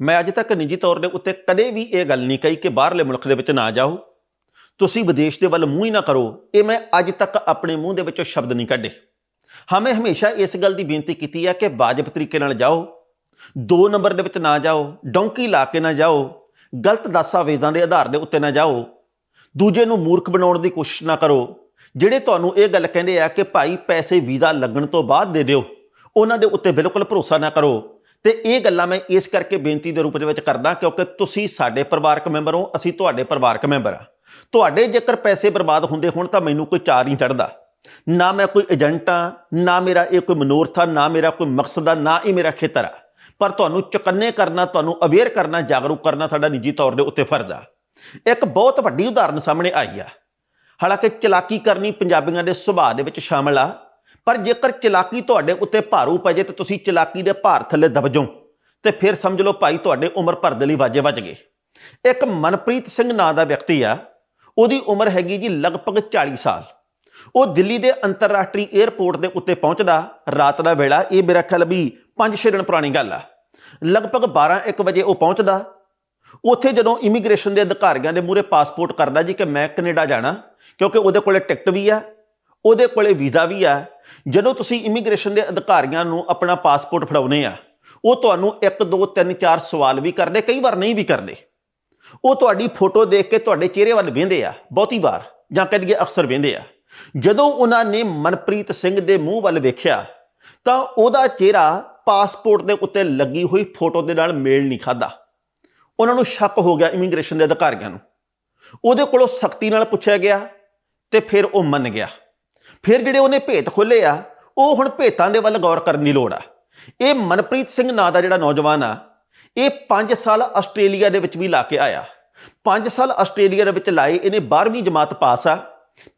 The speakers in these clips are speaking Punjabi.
ਮੈਂ ਅੱਜ ਤੱਕ ਨਿੱਜੀ ਤੌਰ ਦੇ ਉੱਤੇ ਕਦੇ ਵੀ ਇਹ ਗੱਲ ਨਹੀਂ ਕਹੀ ਕਿ ਬਾਹਰਲੇ ਮੁਲਕ ਦੇ ਵਿੱਚ ਨਾ ਜਾਓ। ਤੁਸੀਂ ਵਿਦੇਸ਼ ਦੇ ਵੱਲ ਮੂੰਹ ਹੀ ਨਾ ਕਰੋ। ਇਹ ਮੈਂ ਅੱਜ ਤੱਕ ਆਪਣੇ ਮੂੰਹ ਦੇ ਵਿੱਚੋਂ ਸ਼ਬਦ ਨਹੀਂ ਕੱਢੇ। ਹਾਂ, ਮੈਂ ਹਮੇਸ਼ਾ ਇਸ ਗੱਲ ਦੀ ਬੇਨਤੀ ਕੀਤੀ ਹੈ ਕਿ ਵਾਜਬ ਤਰੀਕੇ ਨਾਲ ਜਾਓ। ਦੋ ਨੰਬਰ ਦੇ ਵਿੱਚ ਨਾ ਜਾਓ। ਡੌਂਕੀ ਲਾ ਕੇ ਨਾ ਜਾਓ। ਗਲਤ ਦਸਤਾਵੇਜ਼ਾਂ ਦੇ ਆਧਾਰ ਦੇ ਉੱਤੇ ਨਾ ਜਾਓ। ਦੂਜੇ ਨੂੰ ਮੂਰਖ ਬਣਾਉਣ ਦੀ ਕੋਸ਼ਿਸ਼ ਨਾ ਕਰੋ। ਜਿਹੜੇ ਤੁਹਾਨੂੰ ਇਹ ਗੱਲ ਕਹਿੰਦੇ ਆ ਕਿ ਭਾਈ ਪੈਸੇ ਵੀਜ਼ਾ ਲੱਗਣ ਤੋਂ ਬਾਅਦ ਦੇ ਦਿਓ, ਉਹਨਾਂ ਦੇ ਉੱਤੇ ਬਿਲਕੁਲ ਭਰੋਸਾ ਨਾ ਕਰੋ। ਤੇ ਇਹ ਗੱਲਾਂ ਮੈਂ ਇਸ ਕਰਕੇ ਬੇਨਤੀ ਦੇ ਰੂਪ ਦੇ ਵਿੱਚ ਕਰਦਾ ਕਿਉਂਕਿ ਤੁਸੀਂ ਸਾਡੇ ਪਰਿਵਾਰਕ ਮੈਂਬਰ ਹੋ, ਅਸੀਂ ਤੁਹਾਡੇ ਪਰਿਵਾਰਕ ਮੈਂਬਰ ਆ ਤੁਹਾਡੇ ਜੇਕਰ ਪੈਸੇ ਬਰਬਾਦ ਹੁੰਦੇ ਹੋਣ ਤਾਂ ਮੈਨੂੰ ਕੋਈ ਚਾਰ ਨਹੀਂ ਚੜਦਾ ਨਾ ਮੈਂ ਕੋਈ ਏਜੰਟ ਆ ਨਾ ਮੇਰਾ ਇਹ ਕੋਈ ਮਨੋਰਥ ਆ, ਨਾ ਮੇਰਾ ਕੋਈ ਮਕਸਦ ਆ, ਨਾ ਇਹ ਮੇਰਾ ਖੇਤਰ ਆ। ਪਰ ਤੁਹਾਨੂੰ ਚੁਕੰਨੇ ਕਰਨਾ, ਤੁਹਾਨੂੰ ਅਵੇਅਰ ਕਰਨਾ, ਜਾਗਰੂਕ ਕਰਨਾ ਸਾਡਾ ਨਿੱਜੀ ਤੌਰ ਦੇ ਉੱਤੇ ਫਰਜ਼ ਆ। ਇੱਕ ਬਹੁਤ ਵੱਡੀ ਉਦਾਹਰਨ ਸਾਹਮਣੇ ਆਈ ਆ। ਹਾਲਾਂਕਿ ਚਲਾਕੀ ਕਰਨੀ ਪੰਜਾਬੀਆਂ ਦੇ ਸੁਭਾਅ ਦੇ ਵਿੱਚ ਸ਼ਾਮਲ ਆ। ਪਰ ਜੇਕਰ ਚਲਾਕੀ ਤੁਹਾਡੇ ਉੱਤੇ ਭਾਰੂ ਪੈ ਜੇ ਤੇ ਤੁਸੀਂ ਚਲਾਕੀ ਦੇ ਭਾਰ ਥੱਲੇ ਦਬ ਜਾਓ, ਤੇ ਫਿਰ ਸਮਝ ਲਓ ਭਾਈ ਤੁਹਾਡੇ ਉਮਰ ਭਰ ਦੇ ਲਈ ਵਾਜੇ ਵੱਜ ਗਏ। ਇੱਕ ਮਨਪ੍ਰੀਤ ਸਿੰਘ ਨਾਂ ਦਾ ਵਿਅਕਤੀ ਆ, ਉਹਦੀ ਉਮਰ ਹੈਗੀ ਜੀ ਲਗਭਗ 40 ਸਾਲ। ਉਹ ਦਿੱਲੀ ਦੇ ਅੰਤਰਰਾਸ਼ਟਰੀ 에ਅਰਪੋਰਟ ਦੇ ਉੱਤੇ ਪਹੁੰਚਦਾ, ਰਾਤ ਦਾ ਵੇਲਾ, ਇਹ ਮੇਰਾ ਖਿਆਲ ਵੀ 5-6 ਦਿਨ ਪੁਰਾਣੀ ਗੱਲ ਆ। ਲਗਭਗ 12-1 ਵਜੇ ਉਹ ਪਹੁੰਚਦਾ। ਉੱਥੇ ਜਦੋਂ ਇਮੀਗ੍ਰੇਸ਼ਨ ਦੇ ਅਧਿਕਾਰੀਆਂ ਦੇ ਮੂਹਰੇ ਪਾਸਪੋਰਟ ਕਰਦਾ ਜੀ ਕਿ ਮੈਂ ਕੈਨੇਡਾ ਜਾਣਾ, ਕਿਉਂਕਿ ਉਹਦੇ ਕੋਲੇ ਟਿਕਟ ਵੀ ਆ, ਉਹਦੇ ਕੋਲੇ ਵੀਜ਼ਾ ਵੀ ਆ ਜਦੋਂ ਤੁਸੀਂ ਇਮੀਗ੍ਰੇਸ਼ਨ ਦੇ ਅਧਿਕਾਰੀਆਂ ਨੂੰ ਆਪਣਾ ਪਾਸਪੋਰਟ ਫੜਾਉਨੇ ਆ, ਉਹ ਤੁਹਾਨੂੰ 1 2 3 4 ਸਵਾਲ ਵੀ ਕਰਦੇ, ਕਈ ਵਾਰ ਨਹੀਂ ਵੀ ਕਰਦੇ। ਉਹ ਤੁਹਾਡੀ ਫੋਟੋ ਦੇਖ ਕੇ ਤੁਹਾਡੇ ਚਿਹਰੇ ਵੱਲ ਵੇਂਦੇ ਆ, ਬਹੁਤੀ ਵਾਰ, ਜਾਂ ਕਹਿ ਦਈਏ ਅਕਸਰ ਵੇਂਦੇ ਆ। ਜਦੋਂ ਉਹਨਾਂ ਨੇ ਮਨਪ੍ਰੀਤ ਸਿੰਘ ਦੇ ਮੂੰਹ ਵੱਲ ਵੇਖਿਆ, ਤਾਂ ਉਹਦਾ ਚਿਹਰਾ ਪਾਸਪੋਰਟ ਦੇ ਉੱਤੇ ਲੱਗੀ ਹੋਈ ਫੋਟੋ ਦੇ ਨਾਲ ਮੇਲ ਨਹੀਂ ਖਾਦਾ ਉਹਨਾਂ ਨੂੰ ਸ਼ੱਕ ਹੋ ਗਿਆ ਇਮੀਗ੍ਰੇਸ਼ਨ ਦੇ ਅਧਿਕਾਰੀਆਂ ਨੂੰ। ਉਹਦੇ ਕੋਲੋਂ ਸਖਤੀ ਨਾਲ ਪੁੱਛਿਆ ਗਿਆ ਤੇ ਫਿਰ ਉਹ ਮੰਨ ਗਿਆ। ਫਿਰ ਜਿਹੜੇ ਉਹਨੇ ਭੇਤ ਖੋਲੇ ਆ, ਉਹ ਹੁਣ ਭੇਤਾਂ ਦੇ ਵੱਲ ਗੌਰ ਕਰਨ ਦੀ ਲੋੜ ਆ। ਇਹ ਮਨਪ੍ਰੀਤ ਸਿੰਘ ਨਾਂ ਦਾ ਜਿਹੜਾ ਨੌਜਵਾਨ ਆ, ਇਹ 5 ਸਾਲ ਆਸਟ੍ਰੇਲੀਆ ਦੇ ਵਿੱਚ ਵੀ ਲਾ ਕੇ ਆਇਆ। 5 ਸਾਲ ਆਸਟ੍ਰੇਲੀਆ ਦੇ ਵਿੱਚ ਲਾਏ, ਇਹਨੇ 12ਵੀਂ ਜਮਾਤ ਪਾਸ ਆ।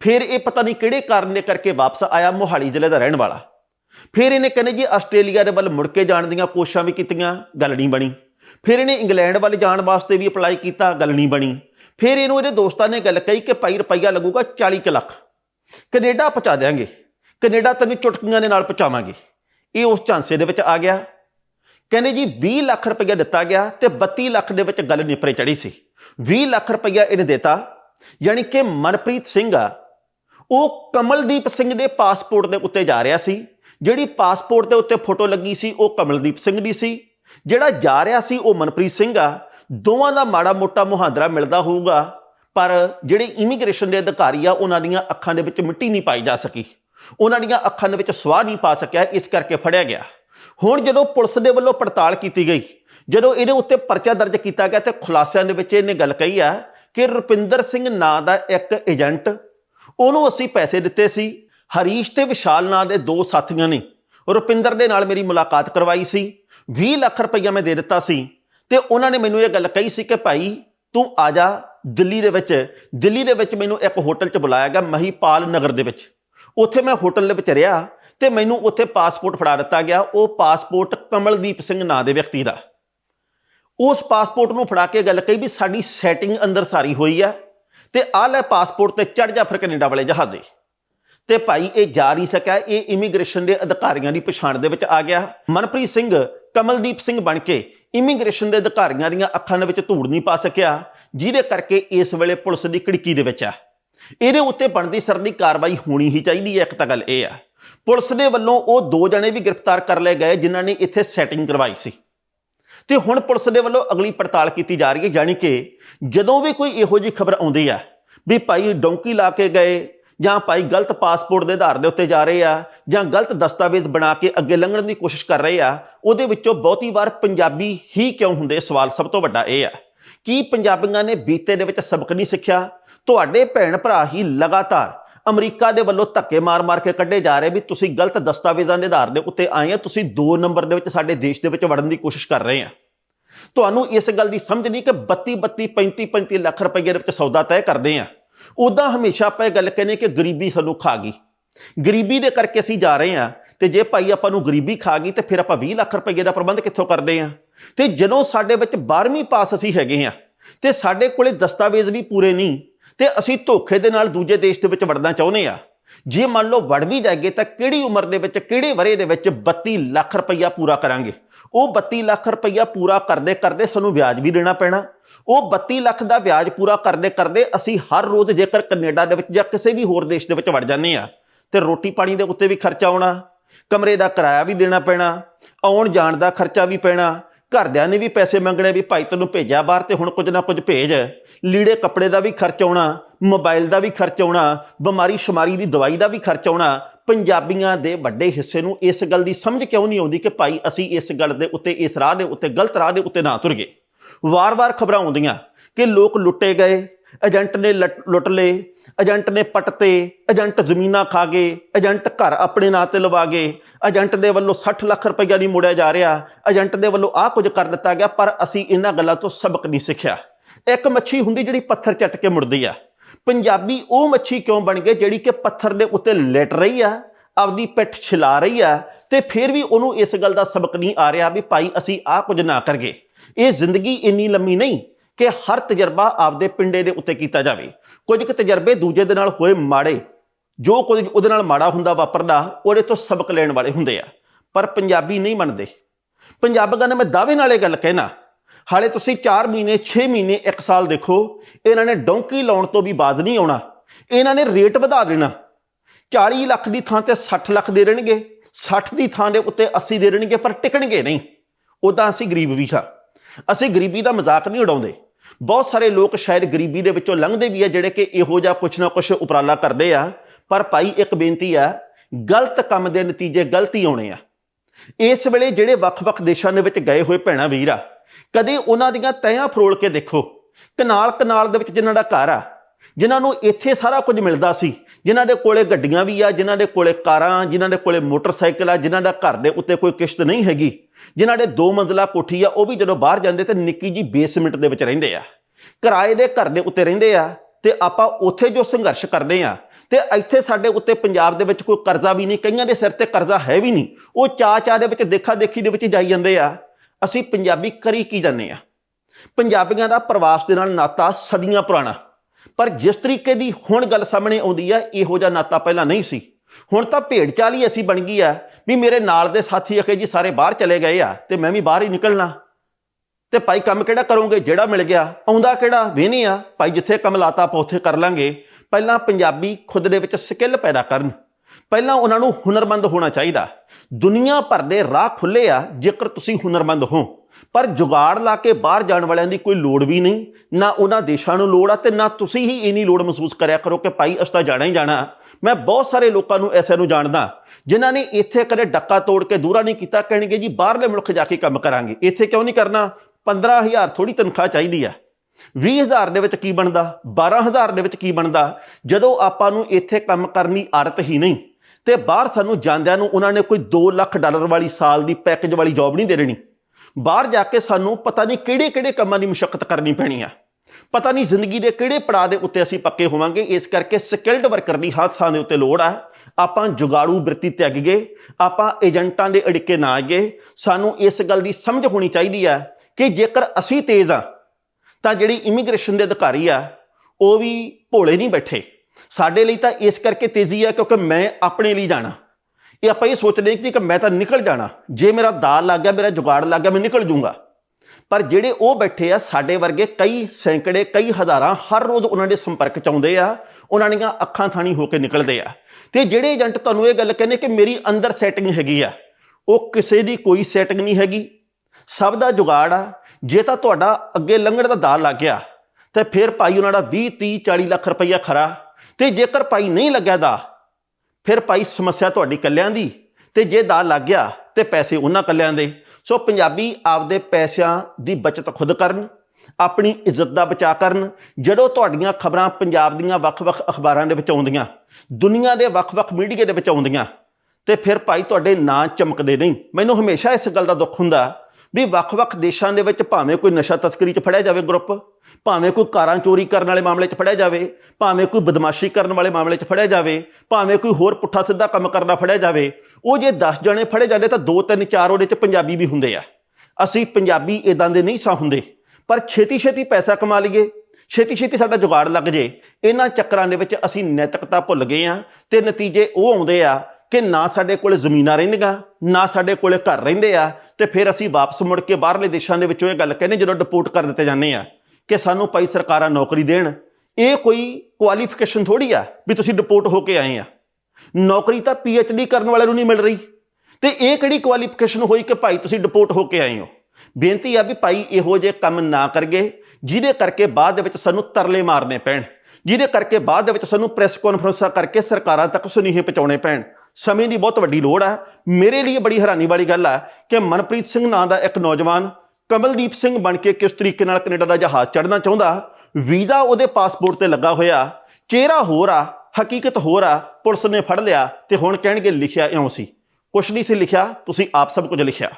ਫਿਰ ਇਹ ਪਤਾ ਨਹੀਂ ਕਿਹੜੇ ਕਾਰਨ ਦੇ ਕਰਕੇ ਵਾਪਸ ਆਇਆ, ਮੋਹਾਲੀ ਜ਼ਿਲ੍ਹੇ ਦਾ ਰਹਿਣ ਵਾਲਾ। ਫਿਰ ਇਹਨੇ ਕਹਿੰਦੇ ਜੀ ਆਸਟ੍ਰੇਲੀਆ ਦੇ ਵੱਲ ਮੁੜ ਕੇ ਜਾਣ ਦੀਆਂ ਕੋਸ਼ਿਸ਼ਾਂ ਵੀ ਕੀਤੀਆਂ, ਗੱਲ ਨਹੀਂ ਬਣੀ। ਫਿਰ ਇਹਨੇ ਇੰਗਲੈਂਡ ਵੱਲ ਜਾਣ ਵਾਸਤੇ ਵੀ ਅਪਲਾਈ ਕੀਤਾ, ਗੱਲ ਨਹੀਂ ਬਣੀ। ਫਿਰ ਇਹਨੂੰ ਇਹਦੇ ਦੋਸਤਾਂ ਨੇ ਗੱਲ ਕਹੀ ਕਿ ਭਾਈ ਰੁਪਈਆ ਲੱਗੂਗਾ 40 ਕੁ ਲੱਖ। ਕੈਨੇਡਾ ਪਹੁੰਚਾ ਦੇਾਂਗੇ ਕੈਨੇਡਾ ਤੈਨੂੰ ਚੁਟਕੀਆਂ ਦੇ ਨਾਲ ਪਹੁੰਚਾਵਾਂਗੇ। ਇਹ ਉਸ ਝਾਂਸੇ ਦੇ ਵਿੱਚ ਆ ਗਿਆ। ਕਹਿੰਦੇ ਜੀ 20 ਲੱਖ ਰੁਪਈਆ ਦਿੱਤਾ ਗਿਆ ਤੇ 32 ਲੱਖ ਦੇ ਵਿੱਚ ਗੱਲ ਨਿਪਰੇ ਚੜੀ ਸੀ। 20 ਲੱਖ ਰੁਪਈਆ ਇਹਨੇ ਦਿੱਤਾ। ਯਾਨੀ ਕਿ ਮਨਪ੍ਰੀਤ ਸਿੰਘ ਆ, ਉਹ ਕਮਲਦੀਪ ਸਿੰਘ ਦੇ ਪਾਸਪੋਰਟ ਦੇ ਉੱਤੇ ਜਾ ਰਿਹਾ ਸੀ। ਜਿਹੜੀ ਪਾਸਪੋਰਟ ਦੇ ਉੱਤੇ ਫੋਟੋ ਲੱਗੀ ਸੀ, ਉਹ ਕਮਲਦੀਪ ਸਿੰਘ ਦੀ ਸੀ। ਜਿਹੜਾ ਜਾ ਰਿਹਾ ਸੀ, ਉਹ ਮਨਪ੍ਰੀਤ ਸਿੰਘ ਆ। ਦੋਵਾਂ ਦਾ ਮਾੜਾ ਮੋਟਾ ਮੁਹਾਂਦਰਾ ਮਿਲਦਾ ਹੋਊਗਾ। ਪਰ ਜਿਹੜੇ ਇਮੀਗ੍ਰੇਸ਼ਨ ਦੇ ਅਧਿਕਾਰੀ ਆ, ਉਹਨਾਂ ਦੀਆਂ ਅੱਖਾਂ ਦੇ ਵਿੱਚ ਮਿੱਟੀ ਨਹੀਂ ਪਾਈ ਜਾ ਸਕੀ। ਉਹਨਾਂ ਦੀਆਂ ਅੱਖਾਂ ਦੇ ਵਿੱਚ ਸਵਾਹ ਨਹੀਂ ਪਾ ਸਕਿਆ, ਇਸ ਕਰਕੇ ਫੜਿਆ ਗਿਆ। ਹੁਣ ਜਦੋਂ ਪੁਲਿਸ ਦੇ ਵੱਲੋਂ ਪੜਤਾਲ ਕੀਤੀ ਗਈ, ਜਦੋਂ ਇਹਦੇ ਉੱਤੇ ਪਰਚਾ ਦਰਜ ਕੀਤਾ ਗਿਆ ਤੇ ਖੁਲਾਸਿਆਂ ਦੇ ਵਿੱਚ ਇਹਨੇ ਗੱਲ ਕਹੀ ਆ ਕਿ ਰੁਪਿੰਦਰ ਸਿੰਘ ਨਾਂ ਦਾ ਇੱਕ ਏਜੰਟ, ਉਹਨੂੰ ਅਸੀਂ ਪੈਸੇ ਦਿੱਤੇ ਸੀ, ਹਰੀਸ਼ ਤੇ ਵਿਸ਼ਾਲ ਨਾਂ ਦੇ ਦੋ ਸਾਥੀਆਂ ਨੇ। ਰੁਪਿੰਦਰ ਦੇ ਨਾਲ ਮੇਰੀ ਮੁਲਾਕਾਤ ਕਰਵਾਈ ਸੀ 20 ਲੱਖ ਰੁਪਈਆ ਮੈਂ ਦੇ ਦਿੱਤਾ ਸੀ। ਤੇ ਉਹਨਾਂ ਨੇ ਮੈਨੂੰ ਇਹ ਗੱਲ ਕਹੀ ਸੀ ਕਿ ਭਾਈ, ਤੂੰ ਆ ਜਾ ਦਿੱਲੀ ਦੇ ਵਿੱਚ, ਦਿੱਲੀ ਦੇ ਵਿੱਚ ਮੈਨੂੰ ਇੱਕ ਹੋਟਲ 'ਚ ਬੁਲਾਇਆ ਗਿਆ ਮਹੀਪਾਲ ਨਗਰ ਦੇ ਵਿੱਚ। ਉੱਥੇ ਮੈਂ ਹੋਟਲ ਦੇ ਵਿੱਚ ਰਿਹਾ ਤੇ ਮੈਨੂੰ ਉੱਥੇ ਪਾਸਪੋਰਟ ਫੜਾ ਦਿੱਤਾ ਗਿਆ। ਉਹ ਪਾਸਪੋਰਟ ਕਮਲਦੀਪ ਸਿੰਘ ਨਾਂ ਦੇ ਵਿਅਕਤੀ ਦਾ। ਉਸ ਪਾਸਪੋਰਟ ਨੂੰ ਫੜਾ ਕੇ ਗੱਲ ਕਹੀ ਵੀ ਸਾਡੀ ਸੈਟਿੰਗ ਅੰਦਰ ਸਾਰੀ ਹੋਈ ਆ ਤੇ ਆਹ ਲੈ ਪਾਸਪੋਰਟ ਤੇ ਚੜ ਜਾ ਫਿਰ ਕੈਨੇਡਾ ਵਾਲੇ ਜਹਾਜ਼ੇ ਤੇ। ਭਾਈ, ਇਹ ਜਾ ਨਹੀਂ ਸਕਿਆ। ਇਹ ਇਮੀਗ੍ਰੇਸ਼ਨ ਦੇ ਅਧਿਕਾਰੀਆਂ ਦੀ ਪਛਾਣ ਦੇ ਵਿੱਚ ਆ ਗਿਆ। ਮਨਪ੍ਰੀਤ ਸਿੰਘ, ਕਮਲਦੀਪ ਸਿੰਘ ਬਣ ਕੇ ਇਮੀਗ੍ਰੇਸ਼ਨ ਦੇ ਅਧਿਕਾਰੀਆਂ ਦੀਆਂ ਅੱਖਾਂ ਦੇ ਵਿੱਚ ਧੂੜ ਨਹੀਂ ਪਾ ਸਕਿਆ। ਜਿਹਦੇ ਕਰਕੇ ਇਸ ਵੇਲੇ ਪੁਲਿਸ ਦੀ ਕੜਕੀ ਦੇ ਵਿੱਚ ਆ। ਇਹਦੇ ਉੱਤੇ ਬਣਦੀ ਸਰਦੀ ਕਾਰਵਾਈ ਹੋਣੀ ਹੀ ਚਾਹੀਦੀ ਹੈ। ਇੱਕ ਤਾਂ ਗੱਲ ਇਹ ਆ, ਪੁਲਿਸ ਦੇ ਵੱਲੋਂ ਉਹ ਦੋ ਜਣੇ ਵੀ ਗ੍ਰਿਫਤਾਰ ਕਰ ਲਏ ਗਏ ਜਿਨ੍ਹਾਂ ਨੇ ਇੱਥੇ ਸੈਟਿੰਗ ਕਰਵਾਈ ਸੀ। ਤੇ ਹੁਣ ਪੁਲਿਸ ਦੇ ਵੱਲੋਂ ਅਗਲੀ ਪੜਤਾਲ ਕੀਤੀ ਜਾ ਰਹੀ ਹੈ, ਯਾਨੀ ਕਿ ਜਦੋਂ ਵੀ ਕੋਈ ਇਹੋ ਜਿਹੀ ਖਬਰ ਆਉਂਦੀ ਆ ਵੀ ਭਾਈ ਡੌਂਕੀ ਲਾ ਕੇ ਗਏ ਜਾਂ ਭਾਈ ਗਲਤ ਪਾਸਪੋਰਟ ਦੇ ਆਧਾਰ ਦੇ ਉੱਤੇ ਜਾ ਰਹੇ ਆ ਜਾਂ ਗਲਤ ਦਸਤਾਵੇਜ਼ ਬਣਾ ਕੇ ਅੱਗੇ ਲੰਘਣ ਦੀ ਕੋਸ਼ਿਸ਼ ਕਰ ਰਹੇ ਆ, ਉਹਦੇ ਵਿੱਚੋਂ ਬਹੁਤੀ ਵਾਰ ਪੰਜਾਬੀ ਹੀ ਕਿਉਂ ਹੁੰਦੇ? ਸਵਾਲ ਸਭ ਤੋਂ ਵੱਡਾ ਇਹ ਆ। ਕੀ ਪੰਜਾਬੀਆਂ ਨੇ ਬੀਤੇ ਦੇ ਵਿੱਚ ਸਬਕ ਨਹੀਂ ਸਿੱਖਿਆ? ਤੁਹਾਡੇ ਭੈਣ ਭਰਾ ਹੀ ਲਗਾਤਾਰ ਅਮਰੀਕਾ ਦੇ ਵੱਲੋਂ ਧੱਕੇ ਮਾਰ-ਮਾਰ ਕੇ ਕੱਢੇ ਜਾ ਰਹੇ ਵੀ ਤੁਸੀਂ ਗਲਤ ਦਸਤਾਵੇਜ਼ਾਂ ਦੇ ਆਧਾਰ ਦੇ ਉੱਤੇ ਆਏ ਆ, ਤੁਸੀਂ 2 ਨੰਬਰ ਦੇ ਵਿੱਚ ਸਾਡੇ ਦੇਸ਼ ਦੇ ਵਿੱਚ ਵੜਨ ਦੀ ਕੋਸ਼ਿਸ਼ ਕਰ ਰਹੇ ਆ। ਤੁਹਾਨੂੰ ਇਸ ਗੱਲ ਦੀ ਸਮਝ ਨਹੀਂ ਕਿ 32 32 35 35 ਲੱਖ ਰੁਪਏ ਦੇ ਵਿੱਚ ਸੌਦਾ ਤੈਅ ਕਰਦੇ ਆ। ਉਦਾਂ ਹਮੇਸ਼ਾ ਆਪਾਂ ਇਹ ਗੱਲ ਕਹਿੰਦੇ ਕਿ ਗਰੀਬੀ ਸਾਨੂੰ ਖਾ ਗਈ। ਗਰੀਬੀ ਦੇ ਕਰਕੇ ਅਸੀਂ ਜਾ ਰਹੇ ਆ ਤੇ ਜੇ ਭਾਈ ਆਪਾਂ ਨੂੰ ਗਰੀਬੀ ਖਾ ਗਈ ਤੇ ਫਿਰ ਆਪਾਂ 20 ਲੱਖ ਰੁਪਏ ਦਾ ਪ੍ਰਬੰਧ ਕਿੱਥੋਂ ਕਰਦੇ ਆ? ਤੇ ਜਦੋਂ ਸਾਡੇ ਵਿੱਚ 12ਵੀਂ ਪਾਸ ਅਸੀਂ ਹੈਗੇ ਆ, ਤੇ ਸਾਡੇ ਕੋਲੇ ਦਸਤਾਵੇਜ਼ ਵੀ ਪੂਰੇ ਨਹੀਂ, ਤੇ ਅਸੀਂ ਧੋਖੇ ਦੇ ਨਾਲ ਦੂਜੇ ਦੇਸ਼ ਦੇ ਵਿੱਚ ਵੜਨਾ ਚਾਹੁੰਦੇ ਆ। ਜੇ ਮੰਨ ਲਓ ਵੜ ਵੀ ਜਾਗੇ ਤਾਂ ਕਿਹੜੀ ਉਮਰ ਦੇ ਵਿੱਚ, ਕਿਹੜੇ ਵਰੇ ਦੇ ਵਿੱਚ 32 ਲੱਖ ਰੁਪਈਆ ਪੂਰਾ ਕਰਾਂਗੇ? ਉਹ 32 ਲੱਖ ਰੁਪਈਆ ਪੂਰਾ ਕਰਦੇ ਕਰਦੇ ਸਾਨੂੰ ਵਿਆਜ ਵੀ ਦੇਣਾ ਪੈਣਾ। ਉਹ 32 ਲੱਖ ਦਾ ਵਿਆਜ ਪੂਰਾ ਕਰਦੇ ਕਰਦੇ ਅਸੀਂ ਹਰ ਰੋਜ਼ ਜੇਕਰ ਕੈਨੇਡਾ ਦੇ ਵਿੱਚ ਜਾਂ ਕਿਸੇ ਵੀ ਹੋਰ ਦੇਸ਼ ਦੇ ਵਿੱਚ ਵੜ ਜਾਂਦੇ ਆ, ਤੇ ਰੋਟੀ ਪਾਣੀ ਦੇ ਉੱਤੇ ਵੀ ਖਰਚਾ ਆਉਣਾ ਕਮਰੇ ਦਾ ਕਿਰਾਇਆ ਵੀ ਦੇਣਾ ਪੈਣਾ, ਆਉਣ ਜਾਣ ਦਾ ਖਰਚਾ ਵੀ ਪੈਣਾ, ਘਰਦਿਆਂ ਨੇ ਵੀ ਪੈਸੇ ਮੰਗਣੇ ਵੀ ਭਾਈ ਤੈਨੂੰ ਭੇਜਿਆ ਬਾਹਰ ਤੇ ਹੁਣ ਕੁਝ ਨਾ ਕੁਝ ਭੇਜ। ਲੀੜੇ ਕੱਪੜੇ ਦਾ ਵੀ ਖਰਚ ਆਉਣਾ, ਮੋਬਾਈਲ ਦਾ ਵੀ ਖਰਚ ਆਉਣਾ, ਬਿਮਾਰੀ ਸ਼ਮਾਰੀ ਦੀ ਦਵਾਈ ਦਾ ਵੀ ਖਰਚ ਆਉਣਾ, ਪੰਜਾਬੀਆਂ ਦੇ ਵੱਡੇ ਹਿੱਸੇ ਨੂੰ ਇਸ ਗੱਲ ਦੀ ਸਮਝ ਕਿਉਂ ਨਹੀਂ ਆਉਂਦੀ ਕਿ ਭਾਈ ਅਸੀਂ ਇਸ ਗੱਲ ਦੇ ਉੱਤੇ, ਇਸ ਰਾਹ ਦੇ ਉੱਤੇ, ਗਲਤ ਰਾਹ ਦੇ ਉੱਤੇ ਨਾ ਤੁਰ ਗਏ? ਵਾਰ-ਵਾਰ ਖਬਰਾਂ ਆਉਂਦੀਆਂ ਕਿ ਲੋਕ ਲੁੱਟੇ ਗਏ, ਏਜੰਟ ਨੇ ਲਟ- ਲੁੱਟ ਲਏ ਏਜੰਟ ਨੇ ਪਟਤੇ ਏਜੰਟ ਜ਼ਮੀਨਾਂ ਖਾ ਗਏ ਏਜੰਟ ਘਰ ਆਪਣੇ ਨਾਂ ਤੇ ਲਵਾ ਗਏ ਏਜੰਟ ਦੇ ਵੱਲੋਂ 60 ਲੱਖ ਰੁਪਈਆ ਨਹੀਂ ਮੁੜਿਆ ਜਾ ਰਿਹਾ ਏਜੰਟ ਦੇ ਵੱਲੋਂ ਆਹ ਕੁਝ ਕਰ ਦਿੱਤਾ ਗਿਆ, ਪਰ ਅਸੀਂ ਇਹਨਾਂ ਗੱਲਾਂ ਤੋਂ ਸਬਕ ਨਹੀਂ ਸਿੱਖਿਆ। ਇੱਕ ਮੱਛੀ ਹੁੰਦੀ ਜਿਹੜੀ ਪੱਥਰ ਚੱਟ ਕੇ ਮੁੜਦੀ ਆ। ਪੰਜਾਬੀ ਉਹ ਮੱਛੀ ਕਿਉਂ ਬਣ ਗਏ ਜਿਹੜੀ ਕਿ ਪੱਥਰ ਦੇ ਉੱਤੇ ਲੇਟ ਰਹੀ ਆ, ਆਪਦੀ ਪਿੱਠ ਛਿਲਾ ਰਹੀ ਆ, ਤੇ ਫਿਰ ਵੀ ਉਹਨੂੰ ਇਸ ਗੱਲ ਦਾ ਸਬਕ ਨਹੀਂ ਆ ਰਿਹਾ ਵੀ ਭਾਈ ਅਸੀਂ ਆਹ ਕੁਝ ਨਾ ਕਰਗੇ ਇਹ ਜ਼ਿੰਦਗੀ ਇੰਨੀ ਲੰਮੀ ਨਹੀਂ ਕਿ ਹਰ ਤਜਰਬਾ ਆਪਦੇ ਪਿੰਡੇ ਦੇ ਉੱਤੇ ਕੀਤਾ ਜਾਵੇ। ਕੁਝ ਕੁ ਤਜਰਬੇ ਦੂਜੇ ਦੇ ਨਾਲ ਹੋਏ ਮਾੜੇ, ਜੋ ਕੁਝ ਉਹਦੇ ਨਾਲ ਮਾੜਾ ਹੁੰਦਾ ਵਾਪਰਦਾ, ਉਹਦੇ ਤੋਂ ਸਬਕ ਲੈਣ ਵਾਲੇ ਹੁੰਦੇ ਆ। ਪਰ ਪੰਜਾਬੀ ਨਹੀਂ ਮੰਨਦੇ। ਪੰਜਾਬੀਆਂ ਨੇ ਮੈਂ ਦਾਅਵੇ ਨਾਲ ਇਹ ਗੱਲ ਕਹਿਣਾ, ਹਾਲੇ ਤੁਸੀਂ 4 ਮਹੀਨੇ 6 ਮਹੀਨੇ 1 ਸਾਲ ਦੇਖੋ, ਇਹਨਾਂ ਨੇ ਡੌਂਕੀ ਲਾਉਣ ਤੋਂ ਵੀ ਬਾਜ਼ ਨਹੀਂ ਆਉਣਾ। ਇਹਨਾਂ ਨੇ ਰੇਟ ਵਧਾ ਦੇਣਾ। 40 ਲੱਖ ਦੀ ਥਾਂ ਤੇ 60 ਲੱਖ ਦੇ ਦੇਣਗੇ 60 ਦੀ ਥਾਂ ਦੇ ਉੱਤੇ 80 ਦੇ ਦੇਣਗੇ ਪਰ ਟਿਕਣਗੇ ਨਹੀਂ। ਉਦਾਂ ਅਸੀਂ ਗਰੀਬ ਵੀ ਹਾਂ। ਅਸੀਂ ਗਰੀਬੀ ਦਾ ਮਜ਼ਾਕ ਨਹੀਂ ਉਡਾਉਂਦੇ। ਬਹੁਤ ਸਾਰੇ ਲੋਕ ਸ਼ਾਇਦ ਗਰੀਬੀ ਦੇ ਵਿੱਚੋਂ ਲੰਘਦੇ ਵੀ ਆ, ਜਿਹੜੇ ਕਿ ਇਹੋ ਜਿਹਾ ਕੁਛ ਨਾ ਕੁਛ ਉਪਰਾਲਾ ਕਰਦੇ ਆ। ਪਰ ਭਾਈ, ਇੱਕ ਬੇਨਤੀ ਆ, ਗਲਤ ਕੰਮ ਦੇ ਨਤੀਜੇ ਗਲਤੀ ਆਉਣੇ ਆ। ਇਸ ਵੇਲੇ ਜਿਹੜੇ ਵੱਖ-ਵੱਖ ਦੇਸ਼ਾਂ ਦੇ ਵਿੱਚ ਗਏ ਹੋਏ ਭੈਣਾ ਵੀਰ ਆ, ਕਦੇ ਉਹਨਾਂ ਦੀਆਂ ਤਹਿਆਂ ਫਰੋਲ ਕੇ ਦੇਖੋ। ਕਨਾਲ ਕਨਾਲ ਦੇ ਵਿੱਚ ਜਿਨ੍ਹਾਂ ਦਾ ਘਰ ਆ, ਜਿਨ੍ਹਾਂ ਨੂੰ ਇੱਥੇ ਸਾਰਾ ਕੁਝ ਮਿਲਦਾ ਸੀ, ਜਿਨ੍ਹਾਂ ਦੇ ਕੋਲੇ ਗੱਡੀਆਂ ਵੀ ਆ, ਜਿਨ੍ਹਾਂ ਦੇ ਕੋਲੇ ਕਾਰਾਂ, ਜਿਨ੍ਹਾਂ ਦੇ ਕੋਲੇ ਮੋਟਰਸਾਈਕਲ ਆ, ਜਿਨ੍ਹਾਂ ਦਾ ਘਰ ਦੇ ਉੱਤੇ ਕੋਈ ਕਿਸ਼ਤ ਨਹੀਂ ਹੈਗੀ ਜਿਨ੍ਹਾਂ ਦੇ ਦੋ ਮੰਜ਼ਲਾ ਕੋਠੀ ਆ, ਉਹ ਵੀ ਜਦੋਂ ਬਾਹਰ ਜਾਂਦੇ ਤੇ ਨਿੱਕੀ ਜੀ ਬੇਸਮੈਂਟ ਦੇ ਵਿੱਚ ਰਹਿੰਦੇ ਆ। ਕਿਰਾਏ ਦੇ ਘਰ ਦੇ ਉੱਤੇ ਰਹਿੰਦੇ ਆ ਤੇ ਆਪਾਂ ਉੱਥੇ ਜੋ ਸੰਘਰਸ਼ ਕਰਦੇ ਆ ਤੇ ਇੱਥੇ ਸਾਡੇ ਉੱਤੇ ਪੰਜਾਬ ਦੇ ਵਿੱਚ ਕੋਈ ਕਰਜ਼ਾ ਵੀ ਨਹੀਂ, ਕਈਆਂ ਦੇ ਸਿਰ ਤੇ ਕਰਜ਼ਾ ਹੈ ਵੀ ਨਹੀਂ, ਉਹ ਚਾ ਚਾ ਦੇ ਵਿੱਚ ਦੇਖਾ ਦੇਖੀ ਦੇ ਵਿੱਚ ਜਾਈ ਜਾਂਦੇ ਆ। ਅਸੀਂ ਪੰਜਾਬੀ ਕਰੀ ਕੀ ਜਾਂਦੇ ਆ? ਪੰਜਾਬੀਆਂ ਦਾ ਪ੍ਰਵਾਸ ਦੇ ਨਾਲ ਨਾਤਾ ਸਦੀਆਂ ਪੁਰਾਣਾ, ਪਰ ਜਿਸ ਤਰੀਕੇ ਦੀ ਹੁਣ ਗੱਲ ਸਾਹਮਣੇ ਆਉਂਦੀ ਆ, ਇਹੋ ਜਿਹਾ ਨਾਤਾ ਪਹਿਲਾਂ ਨਹੀਂ ਸੀ। ਹੁਣ ਤਾਂ ਭੇਡ ਚਾਲ ਹੀ ਐਸੀ ਬਣ ਗਈ ਆ ਵੀ ਮੇਰੇ ਨਾਲ ਦੇ ਸਾਥੀ ਅਖੇ ਜੀ ਸਾਰੇ ਬਾਹਰ ਚਲੇ ਗਏ ਆ ਤੇ ਮੈਂ ਵੀ ਬਾਹਰ ਹੀ ਨਿਕਲਣਾ। ਤੇ ਭਾਈ ਕੰਮ ਕਿਹੜਾ ਕਰੋਗੇ? ਜਿਹੜਾ ਮਿਲ ਗਿਆ। ਆਉਂਦਾ ਕਿਹੜਾ? ਵੇਹਨੀ ਆ। ਭਾਈ ਜਿੱਥੇ ਕੰਮ ਲਾਤਾ ਆਪਾਂ ਉੱਥੇ ਕਰ ਲਾਂਗੇ। ਪਹਿਲਾਂ ਪੰਜਾਬੀ ਖੁਦ ਦੇ ਵਿੱਚ ਸਕਿੱਲ ਪੈਦਾ ਕਰਨ। ਪਹਿਲਾਂ ਉਹਨਾਂ ਨੂੰ ਹੁਨਰਮੰਦ ਹੋਣਾ ਚਾਹੀਦਾ। ਦੁਨੀਆ ਭਰ ਦੇ ਰਾਹ ਖੁੱਲੇ ਆ, ਜੇਕਰ ਤੁਸੀਂ ਹੁਨਰਮੰਦ ਹੋ। ਪਰ ਜੁਗਾੜ ਲਾ ਕੇ ਬਾਹਰ ਜਾਣ ਵਾਲਿਆਂ ਦੀ ਕੋਈ ਲੋੜ ਵੀ ਨਹੀਂ। ਨਾ ਉਹਨਾਂ ਦੇਸ਼ਾਂ ਨੂੰ ਲੋੜ ਆ ਤੇ ਨਾ ਤੁਸੀਂ ਹੀ ਇਨੀ ਲੋੜ ਮਹਿਸੂਸ ਕਰਿਆ ਕਰੋ ਕਿ ਭਾਈ ਅਸੀਂ ਤਾਂ ਜਾਣਾ ਹੀ ਜਾਣਾ। ਮੈਂ ਬਹੁਤ ਸਾਰੇ ਲੋਕਾਂ ਨੂੰ ਐਸੇ ਨੂੰ ਜਾਣਦਾ, ਜਿਨ੍ਹਾਂ ਨੇ ਇੱਥੇ ਕਦੇ ਡੱਕਾ ਤੋੜ ਕੇ ਦੂਰਾ ਨਹੀਂ ਕੀਤਾ, ਕਹਿਣਗੇ ਜੀ ਬਾਹਰਲੇ ਮੁਲਕ ਜਾ ਕੇ ਕੰਮ ਕਰਾਂਗੇ। ਇੱਥੇ ਕਿਉਂ ਨਹੀਂ ਕਰਨਾ? 15000 ਥੋੜੀ ਤਨਖਾਹ ਚਾਹੀਦੀ ਆ। 20000 ਦੇ ਵਿੱਚ ਕੀ ਬਣਦਾ? 12000 ਦੇ ਵਿੱਚ ਕੀ ਬਣਦਾ? ਜਦੋਂ ਆਪਾਂ ਨੂੰ ਇੱਥੇ ਕੰਮ ਕਰਨੀ ਆਦਤ ਹੀ ਨਹੀਂ, ਤੇ ਬਾਹਰ ਸਾਨੂੰ ਜਾਂਦਿਆਂ ਨੂੰ ਉਹਨਾਂ ਨੇ ਕੋਈ 2 ਲੱਖ ਡਾਲਰ ਵਾਲੀ ਸਾਲ ਦੀ ਪੈਕੇਜ ਵਾਲੀ ਜੌਬ ਨਹੀਂ ਦੇ ਦੇਣੀ। ਬਾਹਰ ਜਾ ਕੇ ਸਾਨੂੰ ਪਤਾ ਨਹੀਂ ਕਿਹੜੇ ਕਿਹੜੇ ਕੰਮਾਂ ਦੀ ਮੁਸ਼ਕਲ ਕਰਨੀ ਪੈਣੀ ਆ। ਪਤਾ ਨਹੀਂ ਜ਼ਿੰਦਗੀ ਦੇ ਕਿਹੜੇ ਪੜਾਅ ਦੇ ਉੱਤੇ ਅਸੀਂ ਪੱਕੇ ਹੋਵਾਂਗੇ। ਇਸ ਕਰਕੇ ਸਕਿਲਡ ਵਰਕਰ ਦੀ ਹਰ ਥਾਂ ਦੇ ਉੱਤੇ ਲੋੜ ਆ। ਆਪਾਂ ਜੁਗਾੜੂ ਬ੍ਰਿਤੀ ਤਿਆਗ ਗਏ, ਆਪਾਂ ਏਜੰਟਾਂ ਦੇ ਅੜਿੱਕੇ ਨਾ ਗਏ ਸਾਨੂੰ ਇਸ ਗੱਲ ਦੀ ਸਮਝ ਹੋਣੀ ਚਾਹੀਦੀ ਆ ਕਿ ਜੇਕਰ ਅਸੀਂ ਤੇਜ਼ ਆ, ਤਾਂ ਜਿਹੜੀ ਇਮੀਗ੍ਰੇਸ਼ਨ ਦੇ ਅਧਿਕਾਰੀ ਆ, ਉਹ ਵੀ ਭੋਲੇ ਨਹੀਂ ਬੈਠੇ। ਸਾਡੇ ਲਈ ਤਾਂ ਇਸ ਕਰਕੇ ਤੇਜ਼ੀ ਆ ਕਿਉਂਕਿ ਮੈਂ ਆਪਣੇ ਲਈ ਜਾਣਾ। ਇਹ ਆਪਾਂ ਇਹ ਸੋਚਦੇ ਕਿ ਕਿ ਮੈਂ ਤਾਂ ਨਿਕਲ ਜਾਣਾ। ਜੇ ਮੇਰਾ ਦਾਲ ਲੱਗ ਗਿਆ, ਮੇਰਾ ਜੁਗਾੜ ਲੱਗ ਗਿਆ, ਮੈਂ ਨਿਕਲ ਜੂੰਗਾ। ਪਰ ਜਿਹੜੇ ਉਹ ਬੈਠੇ ਆ, ਸਾਡੇ ਵਰਗੇ ਕਈ ਸੈਂਕੜੇ, ਕਈ ਹਜ਼ਾਰਾਂ ਹਰ ਰੋਜ਼ ਉਹਨਾਂ ਦੇ ਸੰਪਰਕ ਚ ਆਉਂਦੇ ਆ, ਉਹਨਾਂ ਦੀਆਂ ਅੱਖਾਂ ਥਾਣੀ ਹੋ ਕੇ ਨਿਕਲਦੇ ਆ। ਤੇ ਜਿਹੜੇ ਏਜੰਟ ਤੁਹਾਨੂੰ ਇਹ ਗੱਲ ਕਹਿੰਦੇ ਕਿ ਮੇਰੀ ਅੰਦਰ ਸੈਟਿੰਗ ਹੈਗੀ ਆ, ਉਹ ਕਿਸੇ ਦੀ ਕੋਈ ਸੈਟਿੰਗ ਨਹੀਂ ਹੈਗੀ। ਸਭ ਦਾ ਜੁਗਾੜ ਆ, ਜੇ ਤਾਂ ਤੁਹਾਡਾ ਅੱਗੇ ਲੰਘਣ ਦਾ ਦਾਲ ਲੱਗ ਗਿਆ, ਤੇ ਫਿਰ ਭਾਈ ਉਹਨਾਂ ਦਾ 20 30 40 ਲੱਖ ਰੁਪਈਆ ਖਰਾ। ਤੇ ਜੇਕਰ ਭਾਈ ਨਹੀਂ ਲੱਗਿਆ ਦਾ, ਫਿਰ ਭਾਈ ਸਮੱਸਿਆ ਤੁਹਾਡੀ ਕੱਲਿਆਂ ਦੀ। ਤੇ ਜੇ ਦਾ ਲੱਗ ਗਿਆ, ਤੇ ਪੈਸੇ ਉਹਨਾਂ ਕੱਲਿਆਂ ਦੇ। ਸੋ ਪੰਜਾਬੀ ਆਪਦੇ ਪੈਸਿਆਂ ਦੀ ਬਚਤ ਖੁਦ ਕਰਨ, ਆਪਣੀ ਇੱਜ਼ਤ ਦਾ ਬਚਾਅ ਕਰਨ, ਜਦੋਂ ਤੁਹਾਡੀਆਂ ਖਬਰਾਂ ਪੰਜਾਬ ਦੀਆਂ ਵੱਖ-ਵੱਖ ਅਖਬਾਰਾਂ ਦੇ ਵਿੱਚ ਆਉਂਦੀਆਂ, ਦੁਨੀਆ ਦੇ ਵੱਖ-ਵੱਖ ਮੀਡੀਆ ਦੇ ਵਿੱਚ ਆਉਂਦੀਆਂ, ਤੇ ਫਿਰ ਭਾਈ ਤੁਹਾਡੇ ਨਾਂ ਚਮਕਦੇ ਨਹੀਂ। ਮੈਨੂੰ ਹਮੇਸ਼ਾ ਇਸ ਗੱਲ ਦਾ ਦੁੱਖ ਹੁੰਦਾ ਵੀ ਵੱਖ-ਵੱਖ ਦੇਸ਼ਾਂ ਦੇ ਵਿੱਚ ਭਾਵੇਂ ਕੋਈ ਨਸ਼ਾ ਤਸਕਰੀ 'ਚ ਫੜਿਆ ਜਾਵੇ ਗਰੁੱਪ ਭਾਵੇਂ ਕੋਈ ਕਾਰਾਂ ਚੋਰੀ ਕਰਨ ਵਾਲੇ ਮਾਮਲੇ 'ਚ ਫੜਿਆ ਜਾਵੇ, ਭਾਵੇਂ ਕੋਈ ਬਦਮਾਸ਼ੀ ਕਰਨ ਵਾਲੇ ਮਾਮਲੇ 'ਚ ਫੜਿਆ ਜਾਵੇ, ਭਾਵੇਂ ਕੋਈ ਹੋਰ ਪੁੱਠਾ ਸਿੱਧਾ ਕੰਮ ਕਰਨਾ ਫੜਿਆ ਜਾਵੇ, ਉਹ ਜੇ 10 ਜਣੇ ਫੜੇ ਜਾਂਦੇ ਤਾਂ 2 3 4 ਉਹਦੇ 'ਚ ਪੰਜਾਬੀ ਵੀ ਹੁੰਦੇ ਆ। ਅਸੀਂ ਪੰਜਾਬੀ ਇਦਾਂ ਦੇ ਨਹੀਂ ਸਾ ਹੁੰਦੇ, ਪਰ ਛੇਤੀ ਛੇਤੀ ਪੈਸਾ ਕਮਾ ਲਈਏ ਛੇਤੀ ਛੇਤੀ ਸਾਡਾ ਜੁਗਾੜ ਲੱਗ ਜੇ, ਇਹਨਾਂ ਚੱਕਰਾਂ ਦੇ ਵਿੱਚ ਅਸੀਂ ਨੈਤਿਕਤਾ ਭੁੱਲ ਗਏ ਆ ਤੇ ਨਤੀਜੇ ਉਹ ਆਉਂਦੇ ਆ ਕਿ ਨਾ ਸਾਡੇ ਕੋਲ ਜ਼ਮੀਨਾਂ ਰਹਿੰਦੀਆਂ, ਨਾ ਸਾਡੇ ਕੋਲੇ ਘਰ ਰਹਿੰਦੇ ਆ ਤੇ ਫਿਰ ਅਸੀਂ ਵਾਪਸ ਮੁੜ ਕੇ ਬਾਹਰਲੇ ਦੇਸ਼ਾਂ ਦੇ ਵਿੱਚੋਂ ਇਹ ਗੱਲ ਕਹਿੰਦੇ ਜਦੋਂ ਡਿਪੋਰਟ ਕਰ ਦਿੱਤੇ ਜਾਂਦੇ ਆ। ਕਿ ਸਾਨੂੰ ਭਾਈ ਸਰਕਾਰਾਂ ਨੌਕਰੀ ਦੇਣ। ਇਹ ਕੋਈ ਕੁਆਲੀਫਿਕੇਸ਼ਨ ਥੋੜੀ ਆ ਵੀ ਤੁਸੀਂ ਡਿਪੋਰਟ ਹੋ ਕੇ ਆਏ ਆ। ਨੌਕਰੀ ਤਾਂ ਡੀ ਕਰਨ ਵਾਲੇ ਨੂੰ ਨਹੀਂ ਮਿਲ ਰਹੀ। ਤੇ ਇਹ ਕਿਹੜੀ ਕੁਆਲੀਫਿਕੇਸ਼ਨ ਹੋਈ ਕਿ ਭਾਈ ਤੁਸੀਂ ਡਿਪੋਰਟ ਹੋ ਕੇ ਆਏ ਹੋ? ਬੇਨਤੀ ਆ ਵੀ ਭਾਈ ਇਹੋ ਜਿਹੇ ਕੰਮ ਨਾ ਕਰਗੇ, ਜਿਹਦੇ ਕਰਕੇ ਬਾਅਦ ਦੇ ਵਿੱਚ ਸਾਨੂੰ ਤਰਲੇ ਮਾਰਨੇ ਪੈਣ। ਜਿਹਦੇ ਕਰਕੇ ਬਾਅਦ ਦੇ ਵਿੱਚ ਸਾਨੂੰ ਪ੍ਰੈਸ ਕਾਨਫਰੰਸਾਂ ਕਰਕੇ ਸਰਕਾਰਾਂ ਤੱਕ ਸੁਨੇਹੇ ਪਹੁੰਚਾਉਣੇ ਪੈਣ। ਸਮੇਂ ਦੀ ਬਹੁਤ ਵੱਡੀ ਲੋੜ ਆ। ਮੇਰੇ ਲਈ ਬੜੀ ਹੈਰਾਨੀ ਵਾਲੀ ਗੱਲ ਆ ਕਿ ਮਨਪ੍ਰੀਤ ਸਿੰਘ ਨਾਂ ਦਾ ਇੱਕ ਨੌਜਵਾਨ ਕਮਲਦੀਪ ਸਿੰਘ ਬਣ ਕੇ ਕਿਸ ਤਰੀਕੇ ਨਾਲ ਕੈਨੇਡਾ ਦਾ ਜਹਾਜ਼ ਚੜ੍ਹਨਾ ਚਾਹੁੰਦਾ? ਵੀਜ਼ਾ ਉਹਦੇ ਪਾਸਪੋਰਟ ਤੇ ਲੱਗਾ ਹੋਇਆ, ਚਿਹਰਾ ਹੋਰ ਆ, ਹਕੀਕਤ ਹੋਰ ਆ, ਪੁਲਿਸ ਨੇ ਫੜ ਲਿਆ ਤੇ ਹੁਣ ਕਹਿਣਗੇ ਲਿਖਿਆ ਇਉਂ ਸੀ। ਕੁਛ ਨਹੀਂ ਸੀ ਲਿਖਿਆ, ਤੁਸੀਂ ਆਪ ਸਭ ਕੁਝ ਲਿਖਿਆ।